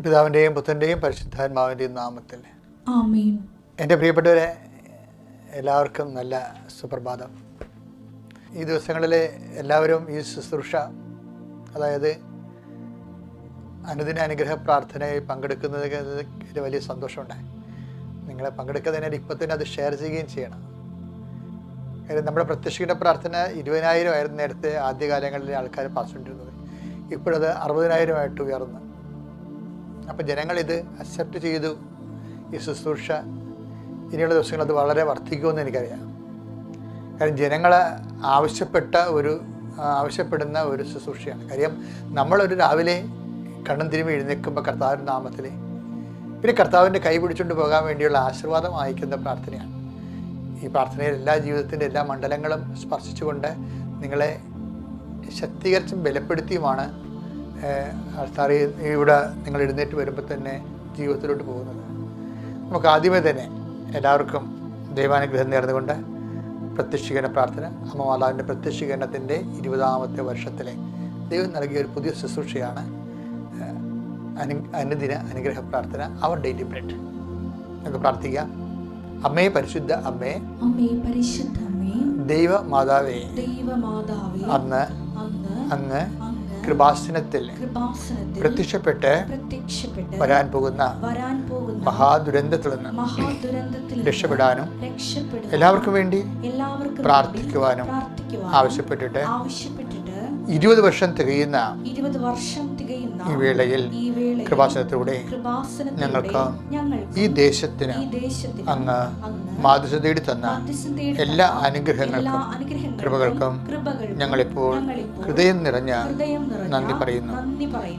പിതാവിന്റെയും പുത്രന്റെയും പരിശുദ്ധാത്മാവിന്റെയും നാമത്തിൽ. എന്റെ പ്രിയപ്പെട്ടവരെ എല്ലാവർക്കും നല്ല സുപ്രഭാതം. ഈ ദിവസങ്ങളിൽ എല്ലാവരും ഈ ശുശ്രൂഷ അതായത് അനുദിന അനുഗ്രഹ പ്രാർത്ഥനയിൽ പങ്കെടുക്കുന്നത് വലിയ സന്തോഷമുണ്ടായി നിങ്ങളെ പങ്കെടുക്കുന്നതിനാൽ ഇപ്പം തന്നെ അത് ഷെയർ ചെയ്യുകയും ചെയ്യണം. കാര്യം നമ്മുടെ പ്രത്യക്ഷിക്കുന്ന പ്രാർത്ഥന ഇരുപതിനായിരം ആയിരുന്നു നേരത്തെ ആദ്യകാലങ്ങളിൽ ആൾക്കാർ പാസ്സുകൊണ്ടിരുന്നത് ഇപ്പോഴത് അറുപതിനായിരമായിട്ട് ഉയർന്നു. അപ്പം ജനങ്ങളിത് അക്സെപ്റ്റ് ചെയ്തു. ഈ ശുശ്രൂഷ ഇനിയുള്ള ദിവസങ്ങൾ അത് വളരെ വർദ്ധിക്കുമെന്ന് എനിക്കറിയാം. കാരണം ജനങ്ങൾ ആവശ്യപ്പെട്ട ഒരു ആവശ്യപ്പെടുന്ന ഒരു ശുശ്രൂഷയാണ്. കാര്യം നമ്മളൊരു രാവിലെ കണ്ണും തിരുമ്പി എഴുന്നേൽക്കുമ്പോൾ കർത്താവിന്റെ നാമത്തിൽ പിന്നെ കർത്താവിന്റെ കൈ പിടിച്ചുകൊണ്ട് പോകാൻ വേണ്ടിയുള്ള ആശീർവാദം വായിക്കുന്ന പ്രാർത്ഥനയാണ്. ഈ പ്രാർത്ഥനയിൽ എല്ലാ ജീവിതത്തിന്റെ എല്ലാ മണ്ഡലങ്ങളും സ്പർശിച്ചുകൊണ്ട് നിങ്ങളെ ശക്തീകരിച്ചും ബലപ്പെടുത്തിയുമാണ് സാറി ഇവിടെ നിങ്ങൾ എഴുന്നേറ്റ് വരുമ്പോൾ തന്നെ ജീവിതത്തിലോട്ട് പോകുന്നത്. നമുക്ക് ആദ്യമേ തന്നെ എല്ലാവർക്കും ദൈവാനുഗ്രഹം നേർന്നുകൊണ്ട് പ്രത്യക്ഷീകരണ പ്രാർത്ഥന അമ്മ മാതാവിന്റെ പ്രത്യക്ഷീകരണത്തിന്റെ ഇരുപതാമത്തെ വർഷത്തിലെ ദൈവം നൽകിയ ഒരു പുതിയ ശുശ്രൂഷയാണ് അനു അനുദിന അനുഗ്രഹ പ്രാർത്ഥന അവർ ഡെയിലി ബ്രെഡ് നമുക്ക് പ്രാർത്ഥിക്കാം. അമ്മേ പരിശുദ്ധ അമ്മേ ദൈവ മാതാവേ ദൈവമാതാവേ അന്ന് അങ്ങ് കൃപാസനത്തിൽ പ്രത്യക്ഷപ്പെട്ട് വരാൻ പോകുന്ന മഹാദുരന്തത്തിൽ നിന്ന് രക്ഷപ്പെടാനും എല്ലാവർക്കും വേണ്ടി പ്രാർത്ഥിക്കുവാനും ആവശ്യപ്പെട്ടിട്ട് ഇരുപത് വർഷം തികയുന്ന ഇരുപത് വർഷം തികയുന്ന ഈ വേളയിൽ കൃപാസനത്തിലൂടെ ഞങ്ങൾക്ക് ഈ ദേശത്തിന് അങ്ങ് മാതൃസ തേടി തന്ന എല്ലാ അനുഗ്രഹങ്ങൾക്കും കൃപകൾക്കും ഞങ്ങളിപ്പോൾ ഹൃദയം നിറഞ്ഞ നന്ദി പറയുന്നു.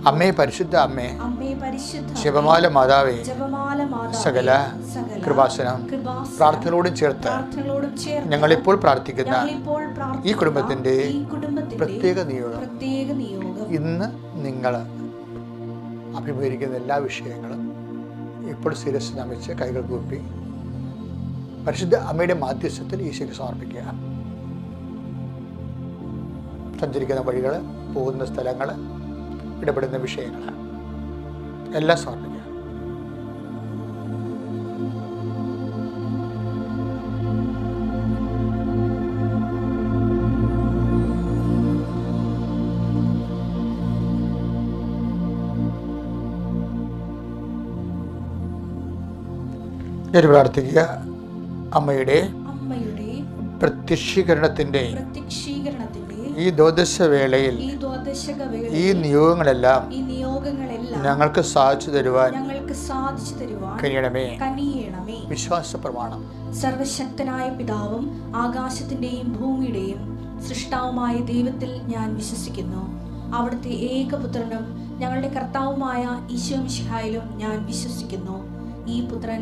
അമ്മേ പരിശുദ്ധ അമ്മേ ശിവമാല മാതാവേ സകല കൃപാസനം പ്രാർത്ഥനയോടും ചേർത്ത് ഞങ്ങളിപ്പോൾ പ്രാർത്ഥിക്കുന്ന ഈ കുടുംബത്തിന്റെ പ്രത്യേക നിയമം പ്രത്യേക നിയോഗം പ്രത്യേക നിയോഗം. ഇന്ന് നിങ്ങൾ അഭിമുഖീകരിക്കുന്ന എല്ലാ വിഷയങ്ങളും ഇപ്പോൾ ശിരസ് നമിച്ച് കൈകൾ കൂപ്പി പരിശുദ്ധ അമ്മയുടെ മാധ്യസ്ഥത്തിൽ ഈശോയ്ക്ക് സമർപ്പിക്കുക. സഞ്ചരിക്കുന്ന വഴികൾ പോകുന്ന സ്ഥലങ്ങൾ ഇടപെടുന്ന വിഷയങ്ങൾ എല്ലാം സമർപ്പിക്കുക. ഞാൻ പ്രാർത്ഥിക്കുക. അമ്മയുടെ പ്രത്യക്ഷീകരണത്തിന്റെ പ്രത്യക്ഷീകരണത്തിന്റെ ഈ ദ്വാദശ വേളയിൽ ഈ നിയോഗങ്ങളെല്ലാം ഞങ്ങൾക്ക് സാധിച്ചു തരുവാൻ കനിയണമേ. വിശ്വാസ പ്രമാണം സർവശക്തനായ പിതാവും ആകാശത്തിന്റെയും ഭൂമിയുടെയും സൃഷ്ടാവുമായ ദൈവത്തിൽ ഞാൻ വിശ്വസിക്കുന്നു. അവിടുത്തെ ഏകപുത്രനും ഞങ്ങളുടെ കർത്താവുമായ ഈശോ മിശിഹായിലും ഞാൻ വിശ്വസിക്കുന്നു. ഈ പുത്രൻ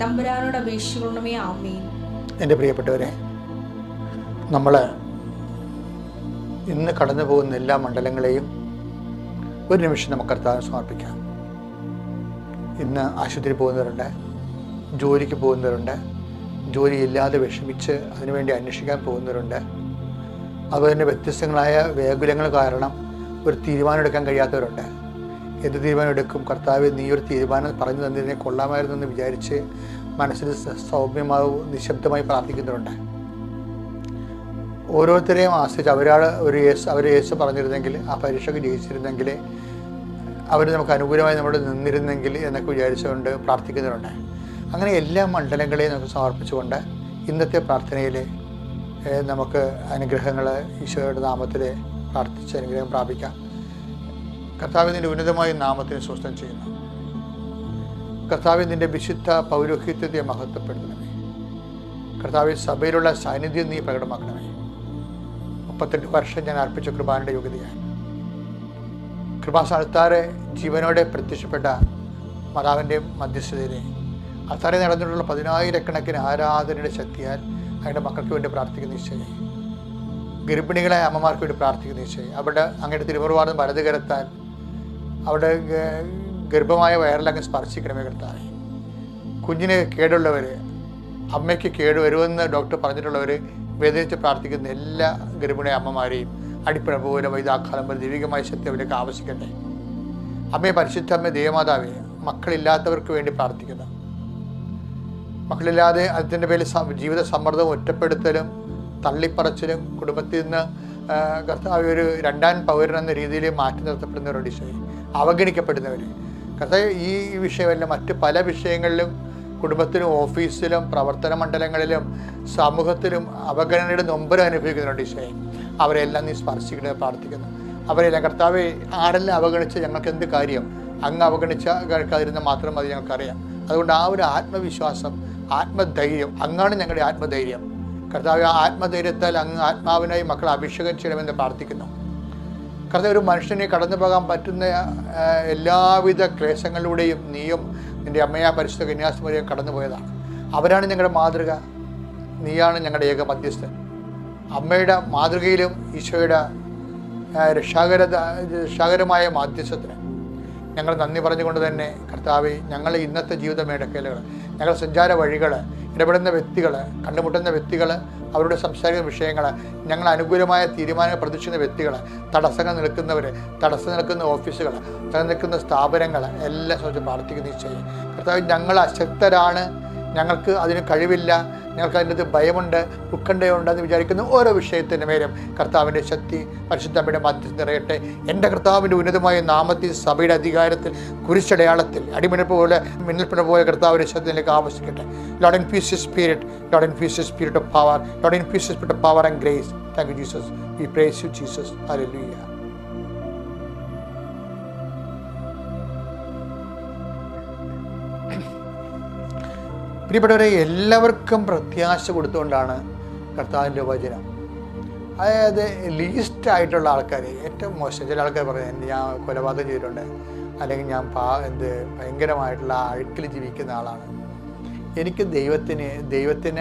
തമ്പുരാനോട് അപേക്ഷിക്കണമേ ആമേൻ. എന്റെ പ്രിയപ്പെട്ടവരെ നമ്മൾ ഇന്ന് കടന്നു പോകുന്ന എല്ലാ മണ്ഡലങ്ങളെയും ഒരു നിമിഷം നമുക്ക് കർത്താവിന് സമർപ്പിക്കാം. ഇന്ന് ആശുപത്രി പോകുന്നവരുണ്ട് ജോലിക്ക് പോകുന്നവരുണ്ട് ജോലിയില്ലാതെ വിഷമിച്ച് അതിനുവേണ്ടി അന്വേഷിക്കാൻ പോകുന്നവരുണ്ട്. അതുപോലെ തന്നെ വ്യത്യസ്തങ്ങളായ വേകുലങ്ങൾ കാരണം ഒരു തീരുമാനമെടുക്കാൻ കഴിയാത്തവരുണ്ട്. എന്ത് തീരുമാനം എടുക്കും കർത്താവ് നീ ഒരു തീരുമാനം പറഞ്ഞു തന്നതിനെ കൊള്ളാമായിരുന്നു എന്ന് വിചാരിച്ച് മനസ്സിൽ സൗമ്യമാവും നിശബ്ദമായി പ്രാർത്ഥിക്കുന്നവരുണ്ട് ഓരോരുത്തരെയും ആശ്രയിച്ച് അവരാൾ ഒരു യേസ് അവർ യേശു പറഞ്ഞിരുന്നെങ്കിൽ ആ പരീക്ഷയ്ക്ക് ജയിച്ചിരുന്നെങ്കിൽ അവർ നമുക്ക് അനുകൂലമായി നമ്മുടെ നിന്നിരുന്നെങ്കിൽ എന്നൊക്കെ വിചാരിച്ചുകൊണ്ട് പ്രാർത്ഥിക്കുന്നവരുണ്ട് അങ്ങനെ എല്ലാ മണ്ഡലങ്ങളെയും നമുക്ക് സമർപ്പിച്ചുകൊണ്ട് ഇന്നത്തെ പ്രാർത്ഥനയിൽ നമുക്ക് അനുഗ്രഹങ്ങൾ ഈശോയുടെ നാമത്തിൽ പ്രാർത്ഥിച്ച് അനുഗ്രഹം പ്രാപിക്കാം. കർത്താവിന്റെ ഉന്നതമായ നാമത്തിന് സ്വസ്ഥം ചെയ്യുന്നു. കർത്താവിന്റെ വിശുദ്ധ പൗരോഹിത്യത്തെ മഹത്വപ്പെടുത്തണമേ. കർത്താവ് സഭയിലുള്ള സാന്നിധ്യം നീ പ്രകടമാക്കണമേ. മുപ്പത്തെട്ട് വർഷം ഞാൻ അർപ്പിച്ച കൃപാന്റെ യോഗ്യതയാണ് കൃപാസ്ഥാനത്താറെ ജീവനോടെ പ്രത്യക്ഷപ്പെട്ട മാതാവിന്റെ മധ്യസ്ഥതയിലെ അത്താറെ നടന്നിട്ടുള്ള പതിനായിരക്കണക്കിന് ആരാധനയുടെ ശക്തിയാൽ അങ്ങയുടെ മക്കൾക്ക് വേണ്ടി പ്രാർത്ഥിക്കുന്ന നിശ്ചയം ഗർഭിണികളായ അമ്മമാർക്ക് വേണ്ടി പ്രാർത്ഥിക്കുന്ന നിശ്ചയം അവിടെ അങ്ങയുടെ തിരുവർവാദം വലത് കരത്താൽ അവിടെ ഗർഭമായ വയറിലങ്ങ് സ്പർശിക്കണമേ കർത്താവെ കുഞ്ഞിന് കേടുള്ളവർ അമ്മയ്ക്ക് കേട് വരുമെന്ന് ഡോക്ടർ പറഞ്ഞിട്ടുള്ളവർ വേദനിച്ച് പ്രാർത്ഥിക്കുന്ന എല്ലാ ഗർഭിണി അമ്മമാരെയും അടിപ്പണ പോലെ വൈതാക്കാലം പോലെ ദൈവികമായ ശക്തി അവരൊക്കെ ആവശ്യിക്കട്ടെ. അമ്മയെ പരിശുദ്ധ അമ്മ ദേവമാതാവെ മക്കളില്ലാത്തവർക്ക് വേണ്ടി പ്രാർത്ഥിക്കുന്നു. മക്കളില്ലാതെ അതിന്റെ പേരിൽ ജീവിത സമ്മർദ്ദവും ഒറ്റപ്പെടുത്തലും തള്ളിപ്പറച്ചിലും കുടുംബത്തിൽ നിന്ന് കർത്താവ് ഒരു രണ്ടാം പൗരൻ എന്ന രീതിയിൽ മാറ്റി നിർത്തപ്പെടുന്നവരോട് ഈശോയെ. അവഗണിക്കപ്പെടുന്നവർ കർത്താവ് ഈ വിഷയമല്ല മറ്റ് പല വിഷയങ്ങളിലും കുടുംബത്തിലും ഓഫീസിലും പ്രവർത്തന മണ്ഡലങ്ങളിലും സമൂഹത്തിലും അവഗണനയുടെ നൊമ്പരം അനുഭവിക്കുന്നുണ്ട് ഈശോയെ. അവരെല്ലാം നീ സ്പർശിക്കണേ പ്രാർത്ഥിക്കുന്നു. അവരെല്ലാം കർത്താവ് ആരെല്ലാം അവഗണിച്ച് ഞങ്ങൾക്ക് എന്ത് കാര്യം? അങ്ങ് അവഗണിച്ച കേൾക്കാതിരുന്ന മാത്രം മതി ഞങ്ങൾക്കറിയാം. അതുകൊണ്ട് ആ ഒരു ആത്മവിശ്വാസം ആത്മധൈര്യം അങ്ങാണ് ഞങ്ങളുടെ ആത്മധൈര്യം. കർത്താവ് ആ ആത്മധൈര്യത്താൽ അങ്ങ് ആത്മാവിനായി മക്കളെ അഭിഷേകം ചെയ്യണമെന്ന് പ്രാർത്ഥിക്കുന്നു. കർത്താവ് ഒരു മനുഷ്യനെ കടന്നു പോകാൻ പറ്റുന്ന എല്ലാവിധ ക്ലേശങ്ങളിലൂടെയും നീയും നിന്റെ അമ്മയാ പരിശുദ്ധ കന്യാസ്മരിയും കടന്നു പോയതാണ് അവരാണ് ഞങ്ങളുടെ മാതൃക. നീയാണ് ഞങ്ങളുടെ ഏക മധ്യസ്ഥൻ. അമ്മയുടെ മാതൃകയിലും ഈശോയുടെ രക്ഷാകര രക്ഷാകരമായ മാധ്യസ്ഥത്തിന് ഞങ്ങൾ നന്ദി പറഞ്ഞുകൊണ്ട് തന്നെ കർത്താവ് ഞങ്ങളെ ഇന്നത്തെ ജീവിത മേടക്കലുകൾ ഞങ്ങളുടെ സഞ്ചാര വഴികൾ ഇടപെടുന്ന വ്യക്തികൾ കണ്ടുമുട്ടുന്ന വ്യക്തികൾ അവരുടെ സംസാരിക്കുന്ന വിഷയങ്ങൾ ഞങ്ങൾ അനുകൂലമായ തീരുമാനങ്ങൾ പ്രതീക്ഷിക്കുന്ന വ്യക്തികൾ തടസ്സങ്ങൾ നിൽക്കുന്നവർ തടസ്സം നിൽക്കുന്ന ഓഫീസുകൾ തടസ്സം നിൽക്കുന്ന സ്ഥാപനങ്ങൾ എല്ലാം സംബന്ധിച്ച് പ്രാർത്ഥിക്കുന്ന ചെയ്യും കർത്താവ് ഞങ്ങൾ അശക്തരാണ്. ഞങ്ങൾക്ക് അതിന് കഴിവില്ല. ഞങ്ങൾക്ക് അതിന്റെ ഭയമുണ്ട് ഉത്കണ്ഠയുണ്ട് എന്ന് വിചാരിക്കുന്ന ഓരോ വിഷയത്തിന്റെ മേലും കർത്താവിന്റെ ശക്തി പരിശുദ്ധമ്മയുടെ മധ്യത്തിൽ നിറയട്ടെ. എന്റെ കർത്താവിന്റെ ഉന്നതമായ നാമത്തിൽ സഭയുടെ അധികാരത്തിൽ കുരിശടയാളത്തിൽ അടിമണിപ്പ് പോലെ മിന്നൽപ്പിണ പോലെ കർത്താവിന്റെ ശക്തിയിലേക്ക് ആവശ്യിക്കട്ടെ Lord in peace spirit Lord in peace spirit of power Lord in peace spirit of power and grace thank you Jesus we praise you Jesus hallelujah പ്രിയപ്പെട്ടവരെ എല്ലാവർക്കും പ്രത്യാശ കൊടുത്തുകൊണ്ടാണ് കർത്താവിന്റെ വചനം. അതായത് ലീസ്റ്റ് ആയിട്ടുള്ള ആൾക്കാർ ഏറ്റവും മോശം ചില ആൾക്കാർ പറയുന്നത് ഞാൻ കൊലപാതകം ചെയ്തിട്ടുണ്ട് അല്ലെങ്കിൽ ഞാൻ പാ എന്ത് ഭയങ്കരമായിട്ടുള്ള അഴുക്കിൽ ജീവിക്കുന്ന ആളാണ്. എനിക്ക് ദൈവത്തിന് ദൈവത്തിന്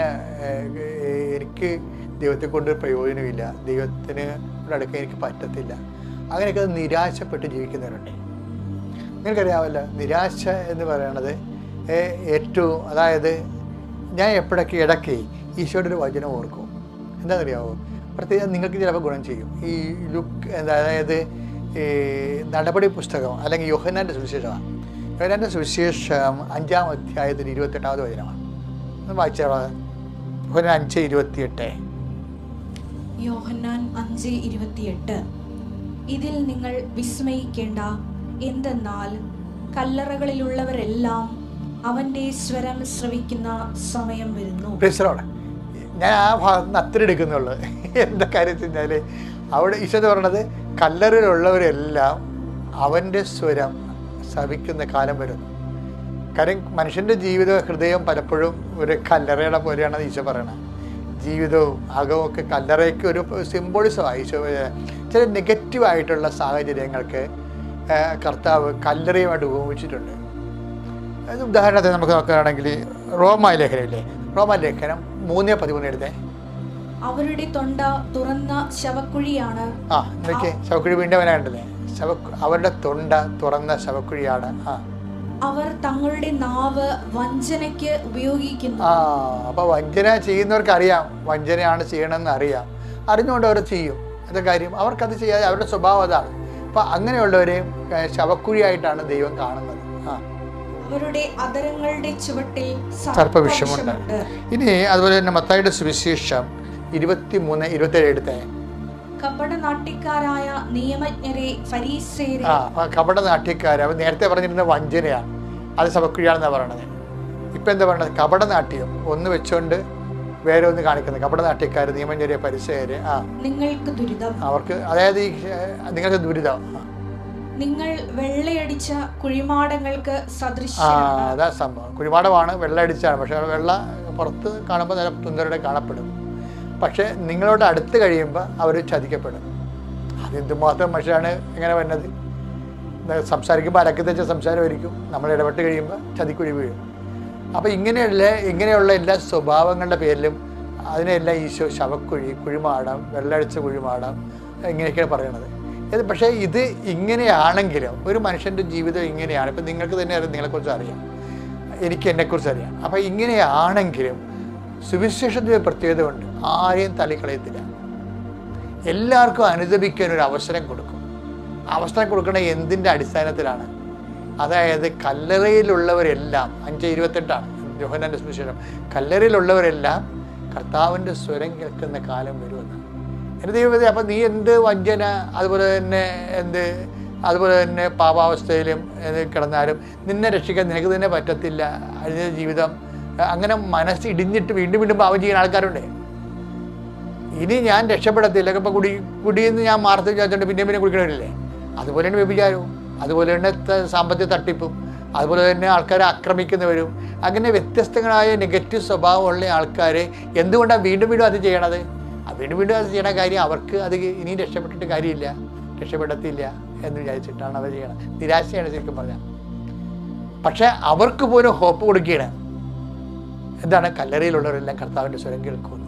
എനിക്ക് ദൈവത്തെ കൊണ്ട് പ്രയോജനമില്ല ദൈവത്തിന് അടുക്കാൻ എനിക്ക് പറ്റത്തില്ല. അങ്ങനെയൊക്കെ നിരാശപ്പെട്ട് ജീവിക്കുന്നവരുണ്ട്. നിങ്ങൾക്കറിയാമല്ലോ നിരാശ എന്ന് പറയുന്നത് ഏ- ഏറ്റവും അതായത് ഞാൻ എപ്പോഴൊക്കെ ഇടയ്ക്ക് ഈശോയുടെ ഒരു വചനം ഓർക്കും. എന്താണെന്നറിയാമോ പ്രത്യേകം നിങ്ങൾക്ക് ചിലപ്പോൾ ഗുണം ചെയ്യും. ഈ ലുക്ക് അതായത് ഈ നടപടി പുസ്തകം അല്ലെങ്കിൽ യോഹനാന്റെ സുവിശേഷമാണ്. യോഹനാന്റെ സുവിശേഷം അഞ്ചാം അധ്യായത്തിൽ ഇരുപത്തെട്ടാമത് വചനമാണ്. ഒന്ന് വായിച്ചാൽ യോഹനാൻ അഞ്ച് ഇരുപത്തിയെട്ട്. യോഹന്നാൻ അഞ്ച് ഇരുപത്തിയെട്ട്. ഇതിൽ നിങ്ങൾ വിസ്മയിക്കേണ്ട എന്തെന്നാൽ കല്ലറകളിലുള്ളവരെല്ലാം അവന്റെ സ്വരം ശ്രവിക്കുന്ന സമയം വരുന്നു. ഞാൻ ആ ഭാഗത്ത് നിന്ന് അത്ര എടുക്കുന്നുള്ളൂ. എന്താ കാര്യം വെച്ച് കഴിഞ്ഞാൽ അവിടെ ഈശോ പറയണത് കല്ലറിലുള്ളവരെല്ലാം അവന്റെ സ്വരം ശവിക്കുന്ന കാലം വരുന്നു കാര്യം മനുഷ്യന്റെ ജീവിത ഹൃദയം പലപ്പോഴും ഒരു കല്ലറയുടെ പോലെയാണ് ഈശോ പറയണത് ജീവിതവും അകവുമൊക്കെ കല്ലറയ്ക്ക് ഒരു സിംബോളിസമാണ് ഈശോ ചില നെഗറ്റീവായിട്ടുള്ള സാഹചര്യങ്ങൾക്ക് കർത്താവ് കല്ലറയുമായിട്ട് ഉപയോഗിച്ചിട്ടുണ്ട് ഉദാഹരണത്തിന് നമുക്ക് നോക്കുകയാണെങ്കിൽ റോമ ലേഖനമില്ലേ? റോമ ലേഖനം മൂന്ന് പതിമൂന്ന് എടുത്തേ അവരുടെ തൊണ്ട തുറന്ന ശവക്കുഴിയാണ്. ആ എന്നൊക്കെ ശവക്കുഴി വീണ്ടും അവനാണ്ടല്ലേ ശവ അവരുടെ തൊണ്ട തുറന്ന ശവക്കുഴിയാണ്. ആ. അവർ തങ്ങളുടെ നാവ് വഞ്ചനയ്ക്ക് ഉപയോഗിക്കുന്നു. ആ അപ്പൊ വഞ്ചന ചെയ്യുന്നവർക്ക് അറിയാം വഞ്ചനയാണ് ചെയ്യണമെന്ന് അറിയാം. അറിഞ്ഞുകൊണ്ട് അവർ ചെയ്യും. എന്താ കാര്യം അവർക്കത് ചെയ്യാതെ അവരുടെ സ്വഭാവം അതാണ്. അപ്പൊ അങ്ങനെയുള്ളവരെയും ശവക്കുഴിയായിട്ടാണ് ദൈവം കാണുന്നത്. ആ. അവരുടെ അതരങ്ങളുടെ ചുവട്ടിൽ സർപ്പവിഷമുണ്ട് ഇനി അതുപോലെ തന്നെ മത്തായിയുടെ സുവിശേഷം ഇരുപത്തി മൂന്ന് ഇരുപത്തേഴ് എടുത്തേ. കപടനാട്യക്കാരായ നിയമജ്ഞരെ ഫരീസേരെ. ആ അപ്പൊ കപട നാട്യക്കാർ അവൻ നേരത്തെ പറഞ്ഞിരുന്ന വഞ്ചനയാണ്. അത് ശവക്കുഴിയാണെന്നാണ് പറയണത്. ഇപ്പൊ എന്താ പറയണത്? കപട നാട്യം ഒന്ന് വെച്ചുകൊണ്ട് വേറെ ഒന്ന് കാണിക്കുന്നത്. കപട നാട്യക്കാർ നിയമജ്ഞരെ പരിസര് ആ. നിങ്ങൾക്ക് ദുരിതം. അവർക്ക് അതായത് ഈ നിങ്ങൾക്ക് ദുരിതം. നിങ്ങൾ വെള്ളയടിച്ച കുഴിമാടങ്ങൾക്ക് സദൃശ്യമാണ് അതാ സംഭവം. കുഴിമാടമാണ് വെള്ളയടിച്ചാണ് പക്ഷെ വെള്ള പുറത്ത് കാണുമ്പോൾ നല്ല തുന്തരുടെ കാണപ്പെടും. പക്ഷെ നിങ്ങളോട് അടുത്ത് കഴിയുമ്പോൾ അവർ ചതിക്കപ്പെടും. അതെന്തുമാത്രം മനുഷ്യരാണ് ഇങ്ങനെ വരുന്നത് സംസാരിക്കുമ്പോൾ അരക്കി തെച്ച സംസാരമായിരിക്കും നമ്മൾ ഇടപെട്ട് കഴിയുമ്പോൾ ചതിക്കുഴി വീഴും. അപ്പോൾ ഇങ്ങനെയുള്ള ഇങ്ങനെയുള്ള എല്ലാ സ്വഭാവങ്ങളുടെ പേരിലും അതിനെല്ലാം ഈശോ ശവക്കുഴി കുഴിമാടം വെള്ളടിച്ച കുഴിമാടം ഇങ്ങനെയൊക്കെയാണ് പറയണത്. ഇത് പക്ഷേ ഇത് ഇങ്ങനെയാണെങ്കിലും ഒരു മനുഷ്യന്റെ ജീവിതം ഇങ്ങനെയാണ്. ഇപ്പം നിങ്ങൾക്ക് തന്നെ അറിയാം നിങ്ങളെക്കുറിച്ച് അറിയാം. എനിക്ക് എന്നെക്കുറിച്ച് അറിയാം. അപ്പം ഇങ്ങനെയാണെങ്കിലും സുവിശേഷത്തിന്റെ പ്രത്യേകത ഉണ്ട്. ആരെയും തള്ളിക്കളയത്തില്ല. എല്ലാവർക്കും അനുദപിക്കാൻ ഒരു അവസരം കൊടുക്കും. അവസരം കൊടുക്കുന്ന എന്തിന്റെ അടിസ്ഥാനത്തിലാണ്? അതായത് കല്ലറയിലുള്ളവരെല്ലാം അഞ്ച് ഇരുപത്തെട്ടാണ് ജോഹനാന്റെ സുവിശേഷം കല്ലറയിലുള്ളവരെല്ലാം കർത്താവിന്റെ സ്വരം കേൾക്കുന്ന കാലം വരുമെന്ന് എന്റെ ദൈവത്തെ അപ്പം നീ എന്ത് വഞ്ചന അതുപോലെ തന്നെ എന്ത് അതുപോലെ തന്നെ പാപാവസ്ഥയിലും കിടന്നാലും നിന്നെ രക്ഷിക്കാൻ നിനക്ക് തന്നെ പറ്റത്തില്ല. അതിന്റെ ജീവിതം അങ്ങനെ മനസ്സ് ഇടിഞ്ഞിട്ട് വീണ്ടും വീണ്ടും പാപം ചെയ്യുന്ന ആൾക്കാരുണ്ട്. ഇനി ഞാൻ രക്ഷപ്പെടത്തില്ല. ഇപ്പം കുടി കുടിയിൽ നിന്ന് ഞാൻ മാർത്തി വിചാരിച്ചോണ്ട് പിന്നെ പിന്നെ കുടിക്കണമില്ലേ അതുപോലെ തന്നെ വ്യഭിചാരവും അതുപോലെ തന്നെ സാമ്പത്തിക തട്ടിപ്പും അതുപോലെ തന്നെ ആൾക്കാരെ ആക്രമിക്കുന്നവരും അങ്ങനെ വ്യത്യസ്തങ്ങളായ നെഗറ്റീവ് സ്വഭാവമുള്ള ആൾക്കാർ എന്തുകൊണ്ടാണ് വീണ്ടും വീണ്ടും അത് ചെയ്യണത്? വീണ്ടും വീണ്ടും അത് ചെയ്യണ കാര്യം. അവർക്ക് അത് ഇനിയും രക്ഷപ്പെട്ടിട്ട് കാര്യമില്ല. രക്ഷപ്പെടത്തില്ല എന്ന് വിചാരിച്ചിട്ടാണ് അവർ ചെയ്യണത്. നിരാശയാണ് ശരിക്കും പറഞ്ഞാൽ. പക്ഷെ അവർക്ക് പോലും ഹോപ്പ് കൊടുക്കുകയാണ്. എന്താണ്? കല്ലറയിലുള്ളവരെല്ലാം കർത്താവിന്റെ സ്വരം കേൾക്കുന്നത്.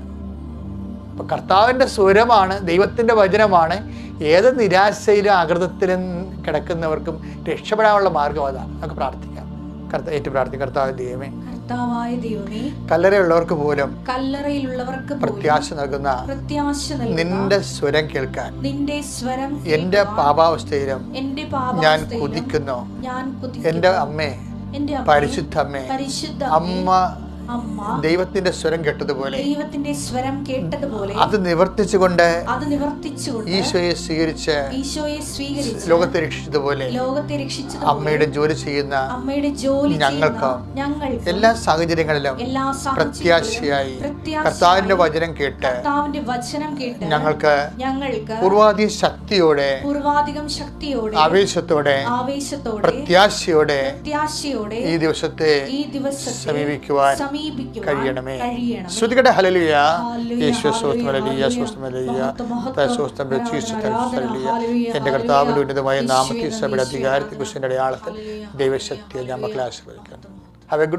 അപ്പം കർത്താവിന്റെ സ്വരമാണ് ദൈവത്തിന്റെ വചനമാണ് ഏത് നിരാശയിലും ആകൃതത്തിലും കിടക്കുന്നവർക്കും രക്ഷപ്പെടാനുള്ള മാർഗം അതാണ്. നമുക്ക് പ്രാർത്ഥിക്കാം. കർത്ത ഏറ്റു പ്രാർത്ഥിക്കും. കർത്താവ് ദൈവമേ കർത്താവായ ദൈവമേ കല്ലറയുള്ളവർക്ക് പോലും കല്ലറയിലുള്ളവർക്ക് പ്രത്യാശ നൽകുന്ന പ്രത്യാശ നൽകുന്ന നിന്റെ സ്വരം കേൾക്കാൻ നിന്റെ സ്വരം എന്റെ പാപാവസ്ഥയിലും എന്റെ ഞാൻ കുതിക്കുന്നു. ഞാൻ എന്റെ അമ്മേ, പരിശുദ്ധ അമ്മേ പരിശുദ്ധ അമ്മ ദൈവത്തിന്റെ സ്വരം കേട്ടതുപോലെ ദൈവത്തിന്റെ സ്വരം കേട്ടതുപോലെ അത് നിവർത്തിച്ചുകൊണ്ട് അത് നിവർത്തിച്ചുകൊണ്ട് ഈശോയെ സ്വീകരിച്ച് ഈശോയെ സ്വീകരിച്ച് ലോകത്തെ രക്ഷിച്ചതുപോലെ ലോകത്തെ രക്ഷിച്ചത് അമ്മയുടെ ജോലി ചെയ്യുന്ന അമ്മയുടെ ജോലി ഞങ്ങൾക്ക് ഞങ്ങൾ എല്ലാ സാഹചര്യങ്ങളിലും എല്ലാ പ്രത്യാശയായി പ്രത്യാശയായി കർത്താവിന്റെ വചനം കേട്ട് കർത്താവിന്റെ വചനം കേട്ട് ഞങ്ങൾക്ക് ഞങ്ങൾക്ക് പൂർവാധിക ശക്തിയോടെ പൂർവാധികം ശക്തിയോടെ ആവേശത്തോടെ ആവേശത്തോടെ പ്രത്യാശയോടെ പ്രത്യാശയോടെ ഈ ദിവസത്തെ ഈ ദിവസത്തെ സമീപിക്കുവാൻ കഴിയണമേ. ഹലലിയ ഹലലിയ ഹലലിയ ഹലലിയ എന്റെ കർത്താവിന്റെ ഉന്നതമായ നാമത്തിൽ സഭയുടെ അധികാരത്തെ കുറിച്ച് അടയാളത്തിൽ ദൈവശക്തിയെ നമുക്ക് ആശ്രയിക്കാം ഹാവ് എ ഗുഡ്